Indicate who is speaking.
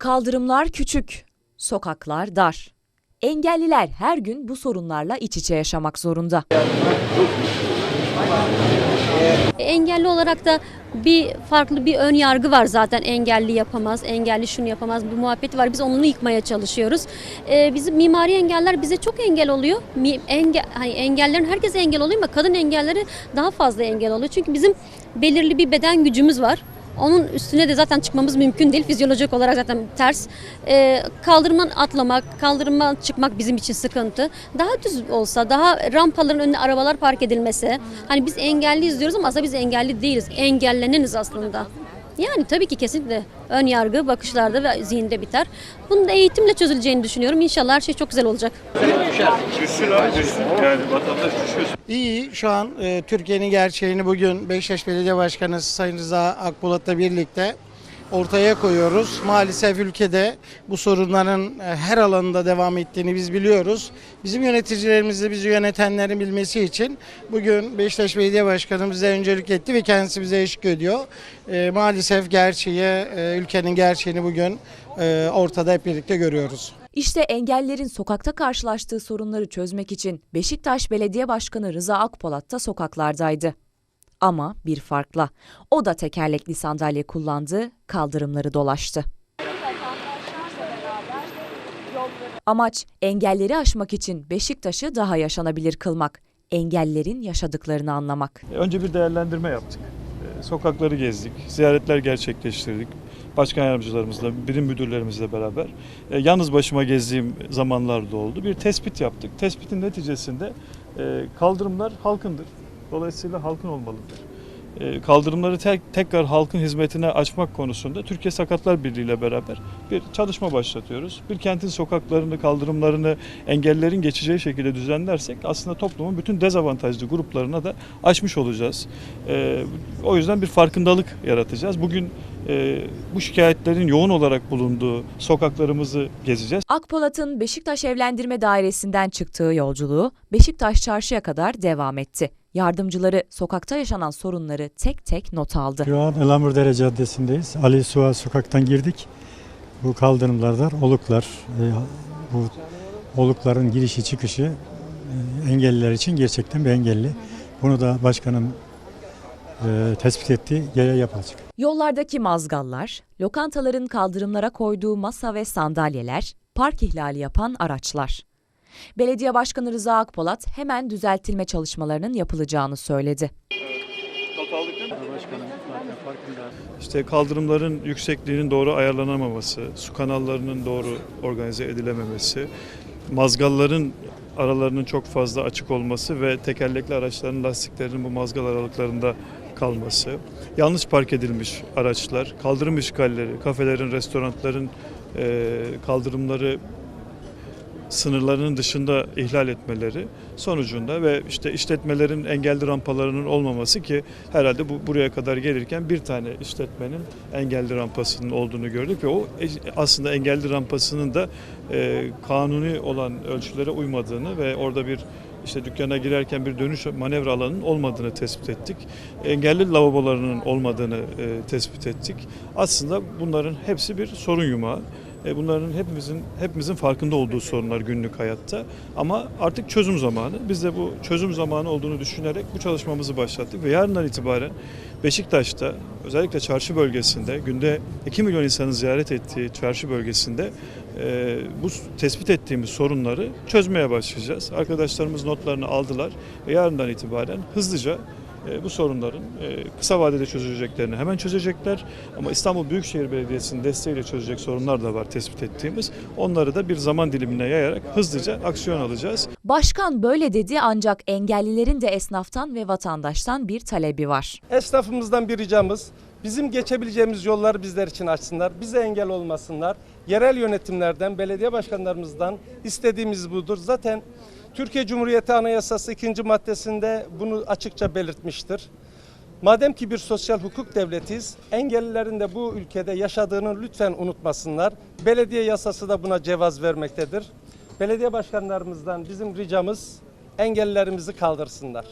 Speaker 1: Kaldırımlar küçük, sokaklar dar. Engelliler her gün bu sorunlarla iç içe yaşamak zorunda.
Speaker 2: Engelli olarak da bir farklı bir ön yargı var zaten engelli yapamaz, engelli şunu yapamaz bu muhabbeti var. Biz onu yıkmaya çalışıyoruz. Ee, bizim mimari engeller bize çok engel oluyor. Enge, hani engellerin herkes engel oluyor ama kadın engelleri daha fazla engel oluyor. Çünkü bizim belirli bir beden gücümüz var. Onun üstüne de zaten çıkmamız mümkün değil. Fizyolojik olarak zaten ters. Ee, kaldırımdan atlamak, kaldırımdan çıkmak bizim için sıkıntı. Daha düz olsa, daha rampaların önüne arabalar park edilmesi. Hani biz engelliyiz diyoruz ama aslında biz engelli değiliz. Engelleneniz aslında. Yani tabii ki kesinlikle ön yargı bakışlarda ve zihinde biter. Bunun da eğitimle çözüleceğini düşünüyorum. İnşallah her şey çok güzel olacak.
Speaker 3: İyi şu an e, Türkiye'nin gerçeğini bugün Beşiktaş Belediye Başkanı Sayın Rıza Akbulat'la birlikte ortaya koyuyoruz. Maalesef ülkede bu sorunların e, her alanında devam ettiğini biz biliyoruz. Bizim yöneticilerimiz de bizi yönetenlerin bilmesi için bugün Beşiktaş Belediye Başkanı bize öncelik etti ve kendisi bize eşlik ediyor. E, maalesef gerçeği, e, ülkenin gerçeğini bugün ortada hep birlikte görüyoruz.
Speaker 1: İşte engellerin sokakta karşılaştığı sorunları çözmek için Beşiktaş Belediye Başkanı Rıza Akpolat da sokaklardaydı. Ama bir farkla. O da tekerlekli sandalye kullandı, kaldırımları dolaştı. Amaç engelleri aşmak için Beşiktaş'ı daha yaşanabilir kılmak, engellerin yaşadıklarını anlamak.
Speaker 4: Önce bir değerlendirme yaptık. Ee, Sokakları gezdik, ziyaretler gerçekleştirdik. Başkan yardımcılarımızla, birim müdürlerimizle beraber. e, Yalnız başıma gezdiğim zamanlar da oldu. Bir tespit yaptık. Tespitin neticesinde e, kaldırımlar halkındır. Dolayısıyla halkın olmalıdır. E, Kaldırımları tek, tekrar halkın hizmetine açmak konusunda Türkiye Sakatlar Birliği ile beraber bir çalışma başlatıyoruz. Bir kentin sokaklarını, kaldırımlarını engellerin geçeceği şekilde düzenlersek aslında toplumun bütün dezavantajlı gruplarına da açmış olacağız. E, o yüzden bir farkındalık yaratacağız. Bugün e, bu şikayetlerin yoğun olarak bulunduğu sokaklarımızı gezeceğiz.
Speaker 1: Akpolat'ın Beşiktaş Evlendirme Dairesi'nden çıktığı yolculuğu Beşiktaş Çarşı'ya kadar devam etti. Yardımcıları sokakta yaşanan sorunları tek tek not aldı.
Speaker 5: Şu an Elamurdere Caddesi'ndeyiz. Ali Suha sokaktan girdik. Bu kaldırımlardan oluklar, e, bu olukların girişi çıkışı e, engelliler için gerçekten bir engelli. Bunu da başkanım e, tespit etti, yaya yapılacak.
Speaker 1: Yollardaki mazgallar, lokantaların kaldırımlara koyduğu masa ve sandalyeler, park ihlali yapan araçlar. Belediye Başkanı Rıza Akpolat hemen düzeltilme çalışmalarının yapılacağını söyledi.
Speaker 4: İşte kaldırımların yüksekliğinin doğru ayarlanamaması, su kanallarının doğru organize edilememesi, mazgalların aralarının çok fazla açık olması ve tekerlekli araçların lastiklerinin bu mazgal aralıklarında kalması, yanlış park edilmiş araçlar, kaldırım işgalleri, kafelerin, restoranların kaldırımları sınırlarının dışında ihlal etmeleri sonucunda ve işte işletmelerin engelli rampalarının olmaması ki herhalde bu buraya kadar gelirken bir tane işletmenin engelli rampasının olduğunu gördük ve o e- aslında engelli rampasının da e, kanuni olan ölçülere uymadığını ve orada bir işte dükkana girerken bir dönüş manevra alanının olmadığını tespit ettik. Engelli lavabolarının olmadığını e, tespit ettik. Aslında bunların hepsi bir sorun yumağı. E, Bunların hepimizin hepimizin farkında olduğu sorunlar günlük hayatta. Ama artık çözüm zamanı. Biz de bu çözüm zamanı olduğunu düşünerek bu çalışmamızı başlattık ve yarından itibaren Beşiktaş'ta özellikle çarşı bölgesinde günde 2 milyon insanın ziyaret ettiği çarşı bölgesinde e, bu tespit ettiğimiz sorunları çözmeye başlayacağız. Arkadaşlarımız notlarını aldılar ve yarından itibaren hızlıca bu sorunların e, kısa vadede çözüleceklerini hemen çözecekler. Ama İstanbul Büyükşehir Belediyesi'nin desteğiyle çözecek sorunlar da var tespit ettiğimiz. Onları da bir zaman dilimine yayarak hızlıca aksiyon alacağız.
Speaker 1: Başkan böyle dedi ancak engellilerin de esnaftan ve vatandaştan bir talebi var.
Speaker 6: Esnafımızdan bir ricamız bizim geçebileceğimiz yolları bizler için açsınlar. Bize engel olmasınlar. Yerel yönetimlerden, belediye başkanlarımızdan istediğimiz budur. Zaten Türkiye Cumhuriyeti Anayasası 2. maddesinde bunu açıkça belirtmiştir. Madem ki bir sosyal hukuk devletiyiz, engellilerin de bu ülkede yaşadığını lütfen unutmasınlar. Belediye yasası da buna cevaz vermektedir. Belediye başkanlarımızdan bizim ricamız engellilerimizi kaldırsınlar.